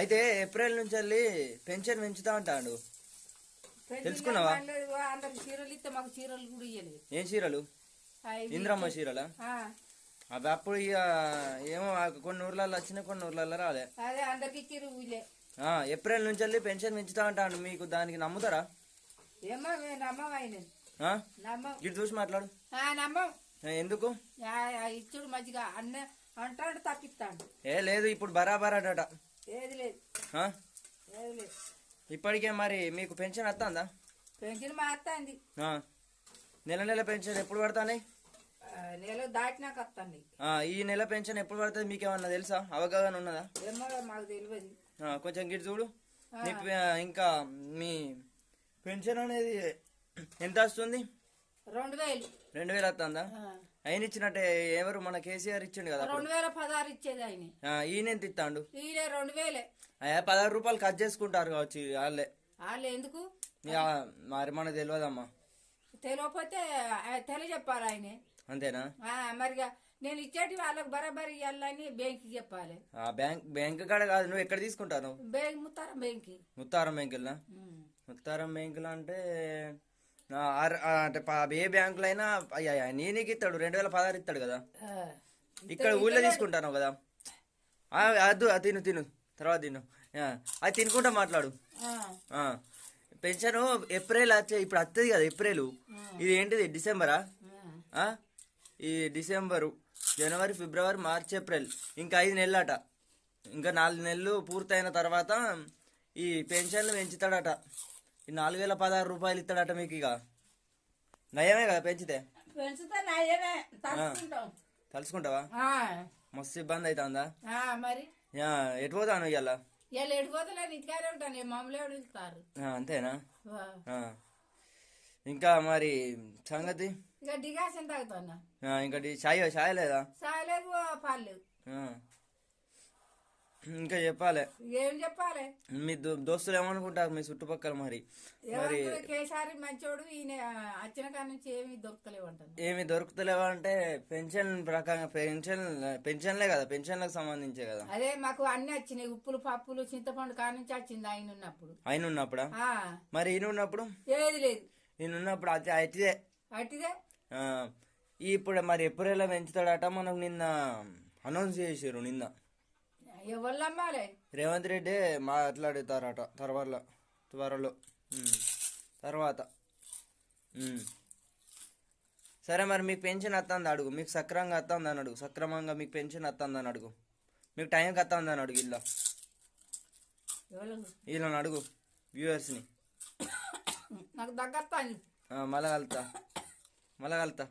అయితే ఏప్రిల్ నుంచి వెళ్ళి పెన్షన్ పెంచుతా అంటాడు తెలుసుకున్నావా? అందరికి చీరలు ఇస్తే మాకు చీరలు కూడా ఇయ్యలేదు. ఏం చీరలు? ఇంద్రమ్మ చీరలా? అవి అప్పుడు ఇక ఏమో కొన్ని ఊర్లలో వచ్చినాయి కొన్ని ఊర్లలో రాలే. అదే అందరికి ఏప్రిల్ నుంచి వెళ్ళి పెన్షన్ పెంచుతా అంటాడు మీకు దానికి నమ్ముతారా? ఏమో నమ్మం ఇటు చూసి మాట్లాడు. నమ్మం. ఎందుకు? ఇచ్చుడు మంచిగా. అన్న అంటాడు తప్పిస్తాడు. ఏ లేదు ఇప్పుడు బరాబర్ ఏది లేదు? ఏది లేదు. ఇప్పటికే మరి మీకు పెన్షన్ వస్తుందా? పెన్షన్ మారుతుంది ఆ. నెల నెల పెన్షన్ ఎప్పుడు పడతానే నెల దాటినాక వస్తుంది. ఈ నెల పెన్షన్ ఎప్పుడు పడుతుంది మీకు ఏమన్నా తెలుసా? అవగాహన ఉన్నదా? ఏమో మాకు తెలియదు కొంచెం గిట్ చూడు. ఇంకా మీ పెన్షన్ అనేది ఎంత వస్తుంది? రెండు వేలు. రెండు వేలు వస్తుందా? ఆయన ఇచ్చినట్టే ఎవరు? మన కేసీఆర్ ఇచ్చిండు కదా. రెండు వేల పదహారు ఇచ్చేది ఆయన. ఈయన ఎంత ఇస్తాడు? ఈయన రెండు వేలే. పదహారు రూపాయలు కట్ చేసుకుంటారు కావచ్చు వాళ్ళే. వాళ్ళు ఎందుకు? మరి మనకు తెలియదమ్మా తెలియకపోతే తెలియజెప్పాలి ఆయనే. అంతేనా? ఆ, మరిగా నేను ఇచ్చేటి వాళ్ళకి బరాబరి ఇవ్వాలని బ్యాంక్కి చెప్పాలి. ఆ బ్యాంక్ బ్యాంక్ కాడ కాదు నువ్వు ఎక్కడ తీసుకుంటావు నువ్వు? బ్యాంక్ ముత్తారం బ్యాంక్కి. ముత్తారం ఉమ్. ముత్తారం బ్యాంకులు అంటే అంటే ఏ బ్యాంకులో అయినా అయ్యా నేనీకి ఇస్తాడు రెండు వేల పదహారు ఇస్తాడు కదా. ఇక్కడ ఊళ్ళో తీసుకుంటాను కదా. అద్దు అది తిను తిను. తర్వాత తిను. అది తినుకుంటా మాట్లాడు. పెన్షన్ ఏప్రిల్ వచ్చే ఇప్పుడు వస్తుంది కదా ఏప్రిల్. ఇది ఏంటిది డిసెంబరా? ఈ డిసెంబరు జనవరి ఫిబ్రవరి మార్చ్ ఏప్రిల్. ఇంకా ఐదు నెలలట. ఇంకా నాలుగు నెలలు పూర్తయిన తర్వాత ఈ పెన్షన్లు పెంచుతాడట. ఈ నాలుగు వేల పదహారు రూపాయలు ఇస్తాడట మీకు ఇక. నయమే కదా పెంచితే? పెంచుతా నాయనే తలుచుకుంటాం. తలుసుకుంటావా ఆ. మస్తు ఇబ్బంది అవుతుందా ఆ, మరి? ఎటు పోతాను ఇవాళ ఇంటికాడే ఉంటాను. మామూలు వెళ్తారు అంతేనా? ఆ. ఇంకా మరి సంగతి? ఇక డిగాషన్ తాగుతున్నా ఇంకా చాయ్ చాయ్ లేదా? సాయలేదు పాలేదు ఆ. ఇంకా చెప్పాలి. ఏం చెప్పాలి? మీ దోస్తులు ఏమనుకుంటారు మీ చుట్టుపక్కల మరి? మరి కేసారి మంచోడు ఈయన వచ్చిన కాడ నుంచి ఏమి దొరకలేవు అంటాను ఏమి దొరుకుతలేవా అంటే పెన్షన్ ప్రకారం పెన్షన్ పెన్షన్లే కదా పెన్షన్లకు సంబంధించే కదా. అదే మాకు అన్ని వచ్చినాయి ఉప్పులు పప్పులు చింతపండు కాడ నుంచి వచ్చింది ఆయన ఉన్నప్పుడు. ఆయన ఉన్నప్పుడా? మరి ఈయన ఉన్నప్పుడు? ఏది లేదు. ఈయన ఉన్నప్పుడు అది అయితే అట్టిదే ఇప్పుడు మరి ఎప్పుడైనా పెంచుతాడట మనకు నిన్న అనౌన్స్ చేసారు నిన్న. ఎవరు రేవంత్ రెడ్డి మాట్లాడుతారట తర్వాత త్వరలో. ఉమ్. తర్వాత. సరే మరి మీకు పెన్షన్ వస్తుంది అడుగు. మీకు సక్రమంగా వస్తుంది అని అడుగు. సక్రమంగా మీకు పెన్షన్ వస్తుంది అని అడుగు. మీకు టైంకి వస్తుంది అని అడుగు ఇలా వీళ్ళని అడుగు వ్యూవర్స్ని. నాకు దగ్గర మళ్ళా కలుతా. మళ్ళా కలుతా.